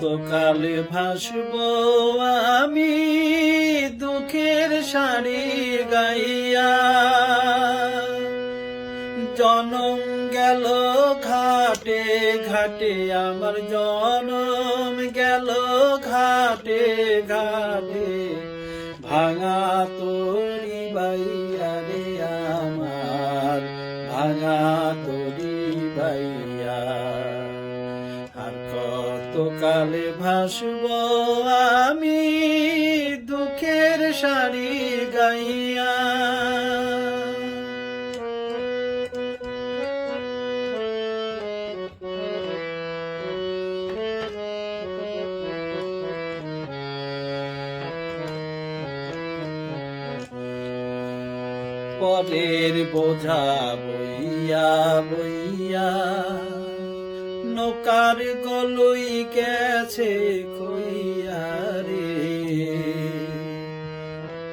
কতকালে ভাসব আমি দুঃখের শাড়ি গাইয়া। জনম গেল ঘাটে ঘাটে, আমার জনম গেল ঘাটে ঘাটে। ভাঙা তোরি বাইয়া রে আমার, ভাঙা তোরি বাইয়া কালে ভাসব আমি দুঃখের শাড়ি গাইয়া পরের বোঝা বইয়া বইয়া নৌকার গলই গেছে কইয়া রে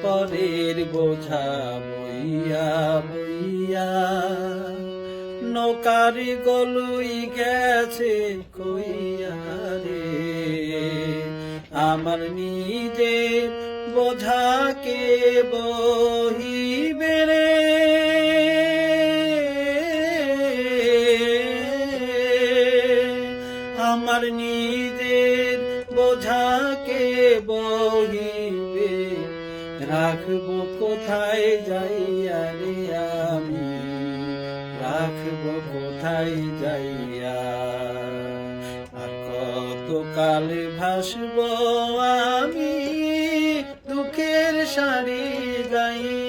পরের বোঝা বইয়া বইয়া নৌকার গলই গেছে কইয়া রে আমার নিজের বোঝাকে বহিবে আমার নিজের বোঝাকে বহিবে রাখব, কোথায় যাইয়া রে আমি? রাখব, কোথায় যাইয়া আর? কত কালে ভাসব আমি, দুঃখের শাড়ি গাইয়া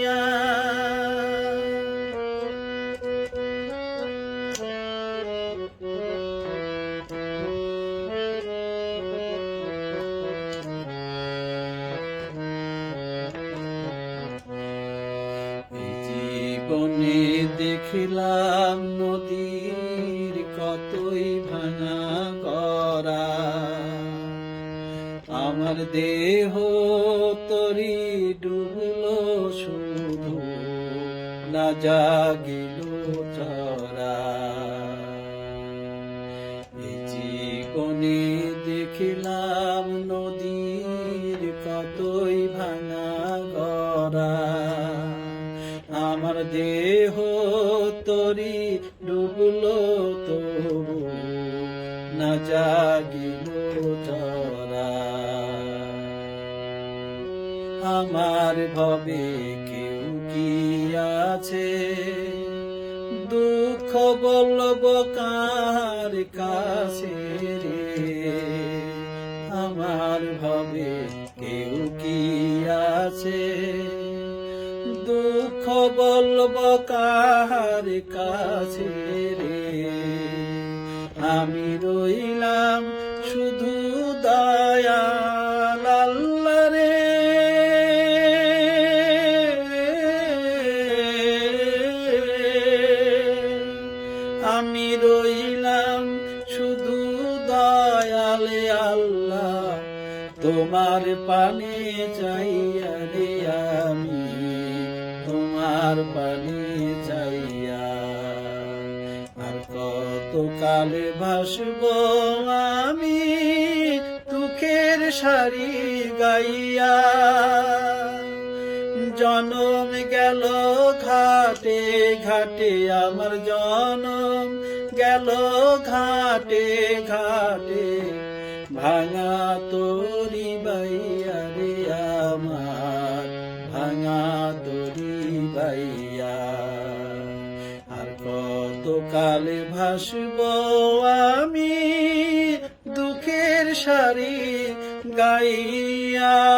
জীবনে দেখিলাম নদীর কতই ভাঙা করা। আমার দেহ তরি ডুবলো শুধু না জাগিল চরা। জীবনে দেখিলাম নদীর কতই ভাঙা গড়া দেহ তরি ডুবলো তবু, না জাগিল আমার ভবে কেউ কি আছে? দুঃখ বলব কার কাছে রে? বলব কার কাছে রে। আমি রইলাম শুধু রে। আমি রইলাম শুধু দয়ালে আল্লাহ। তোমার পানে চাইয়া রে আমি। তোমার পানি চাইয়া। আর কত কালে ভাসব আমি দুঃখের শাড়ি গাইয়া। জনম গেল ঘাটে ঘাটে, আমার জনম গেল ঘাটে ঘাটে। ভাঙা তোরি বাইয়া ভাঙা তোরি বাইয়া। আর কত কালে ভাসব আমি দুঃখের শাড়ি গাইয়া।